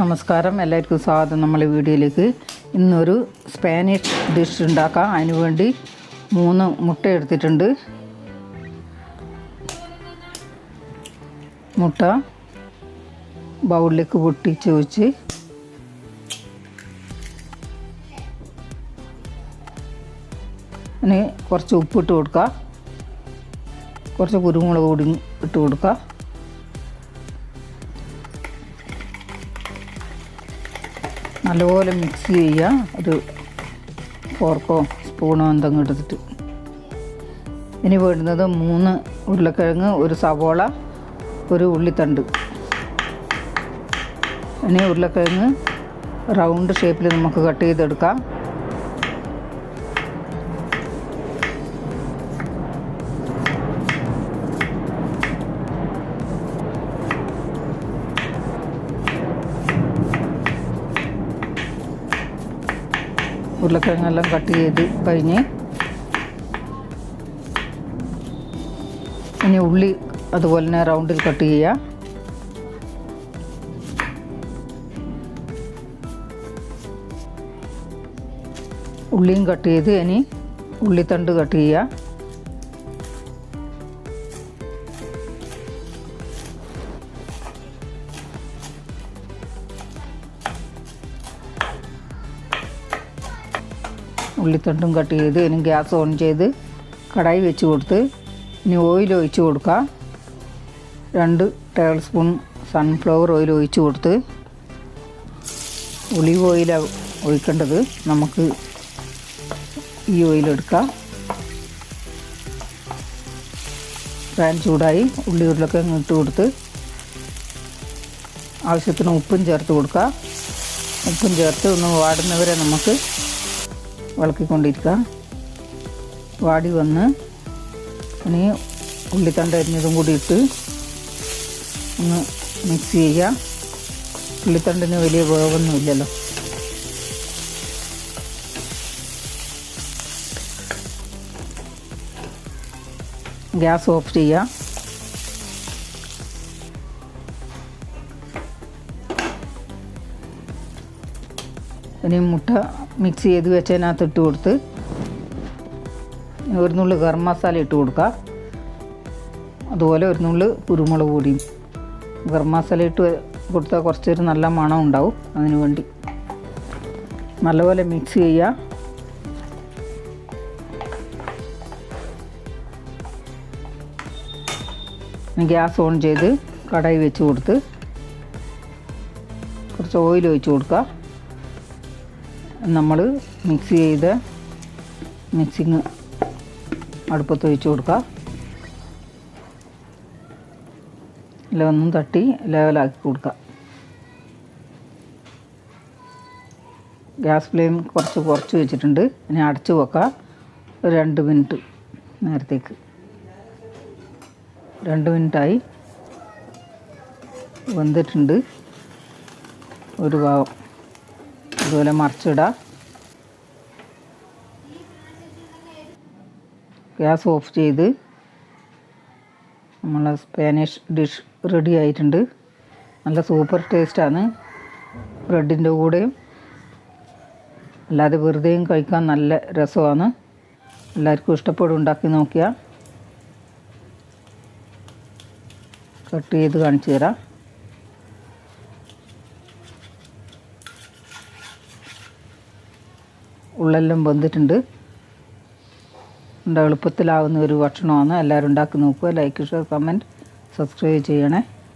നമസ്കാരം. എല്ലാവർക്കും സ്വാഗതം. നമ്മളെ വീഡിയോയിലേക്ക് ഇന്നൊരു സ്പാനിഷ് ഡിഷ് ഉണ്ടാക്കാം അതിന് വേണ്ടി മൂന്ന് മുട്ട എടുത്തിട്ടുണ്ട്. മുട്ട ബൗളിലേക്ക് പൊട്ടിച്ച് വെച്ച് അതിന് കുറച്ച് ഉപ്പിട്ട് കൊടുക്കുക. കുറച്ച് കുരുമുളക് കൂടി ഇട്ട് കൊടുക്കുക. നല്ലപോലെ മിക്സ് ചെയ്യുക. ഒരു ഫോർക്കോ സ്പൂണോ എന്തെങ്കിലും എടുത്തിട്ട്. ഇനി വേണ്ടുന്നത് മൂന്ന് ഉരുളക്കിഴങ്ങ് ഒരു സവോള ഒരു ഉള്ളിത്തണ്ട്. ഇനി ഉരുളക്കിഴങ്ങ് റൗണ്ട് ഷേപ്പിൽ നമുക്ക് കട്ട് ചെയ്തെടുക്കാം. ഉരുളക്കിഴങ്ങെല്ലാം കട്ട് ചെയ്ത് കഴിഞ്ഞ് ഇനി ഉള്ളി അതുപോലെ തന്നെ റൗണ്ടിൽ കട്ട് ചെയ്യുക. ഉള്ളിയും കട്ട് ചെയ്ത് ഇനി ഉള്ളിത്തണ്ട് കട്ട് ചെയ്യുക. ഉള്ളിത്തണ്ടും കട്ട് ചെയ്ത് ഇനി ഗ്യാസ് ഓൺ ചെയ്ത് കടായി വെച്ച് കൊടുത്ത് ഇനി ഓയിൽ ഒഴിച്ച് കൊടുക്കുക രണ്ട് ടേബിൾ സ്പൂൺ സൺഫ്ലവർ ഓയിൽ ഒഴിച്ച് കൊടുത്ത് ഒലിവ് ഓയിലാണ് ഒഴിക്കേണ്ടത് നമുക്ക് ഈ ഓയിൽ എടുക്കാം. പാൻ ചൂടായി ഉള്ളി ഉരുളക്കിഴങ്ങ് ഇട്ട് കൊടുത്ത് ആവശ്യത്തിന് ഉപ്പും ചേർത്ത് കൊടുക്കുക ഉപ്പും ചേർത്ത് ഒന്ന് വാടുന്നവരെ നമുക്ക് ഇളക്കിക്കൊണ്ടിരിക്കുക വാടി വന്ന് ഇനി ഉള്ളിത്തണ്ട അരിഞ്ഞതും കൂടി ഇട്ട് ഒന്ന് മിക്സ് ചെയ്യുക. ഉള്ളിത്തണ്ടിന് വലിയ വേവൊന്നുമില്ലല്ലോ ഗ്യാസ് ഓഫ് ചെയ്യുക. ഇനി മുട്ട മിക്സ് ചെയ്ത് വെച്ചതിനകത്ത് ഇട്ട് കൊടുത്ത് ഒരു നുള്ളു ഗരം മസാല ഇട്ട് കൊടുക്കുക. അതുപോലെ ഒരു നുള്ളു കുരുമുളക് പൊടിയും ഗരം മസാല ഇട്ട് കൊടുത്താൽ കുറച്ചൊരു നല്ല മണം ഉണ്ടാവും അതിന് വേണ്ടി. നല്ലപോലെ മിക്സ് ചെയ്യുക. ഗ്യാസ് ഓൺ ചെയ്ത് കടായി വെച്ച് കൊടുത്ത് കുറച്ച് ഓയിൽ ഒഴിച്ച് കൊടുക്കുക. നമ്മൾ മിക്സ് ചെയ്ത് മിക്സിങ് അടുപ്പത്ത് ഒഴിച്ച് കൊടുക്കുക. എല്ലാം ഒന്നും തട്ടി ലെവലാക്കി കൊടുക്കുക. ഗ്യാസ് ഫ്ലെയിം കുറച്ച് കുറച്ച് വെച്ചിട്ടുണ്ട്. ഇനി അടച്ച് വെക്കുക. ഒരു രണ്ട് മിനിറ്റ് നേരത്തേക്ക്. രണ്ട് മിനിറ്റായി. വെന്തിട്ടുണ്ട്. ഒരു ഭാഗം. അതുപോലെ മറിച്ചിടാം. ഗ്യാസ് ഓഫ് ചെയ്ത് നമ്മളെ സ്പാനിഷ് ഡിഷ് റെഡി ആയിട്ടുണ്ട്. നല്ല സൂപ്പർ ടേസ്റ്റാണ്. ബ്രെഡിന്റെ കൂടെയും അല്ലാതെ വെറുതെയും കഴിക്കാൻ നല്ല രസമാണ്. എല്ലാവർക്കും ഇഷ്ടപ്പെടും ഉണ്ടാക്കി നോക്കിയാൽ കട്ട് ചെയ്ത് കാണിച്ചു തരാം. ഉള്ളെല്ലാം വെന്തിട്ടുണ്ട്. എളുപ്പത്തിലാവുന്ന ഒരു ഭക്ഷണമാണ്. എല്ലാവരും ഉണ്ടാക്കി നോക്കുക. ലൈക്ക് ഷെയർ കമന്റ് സബ്സ്ക്രൈബ് ചെയ്യണേ.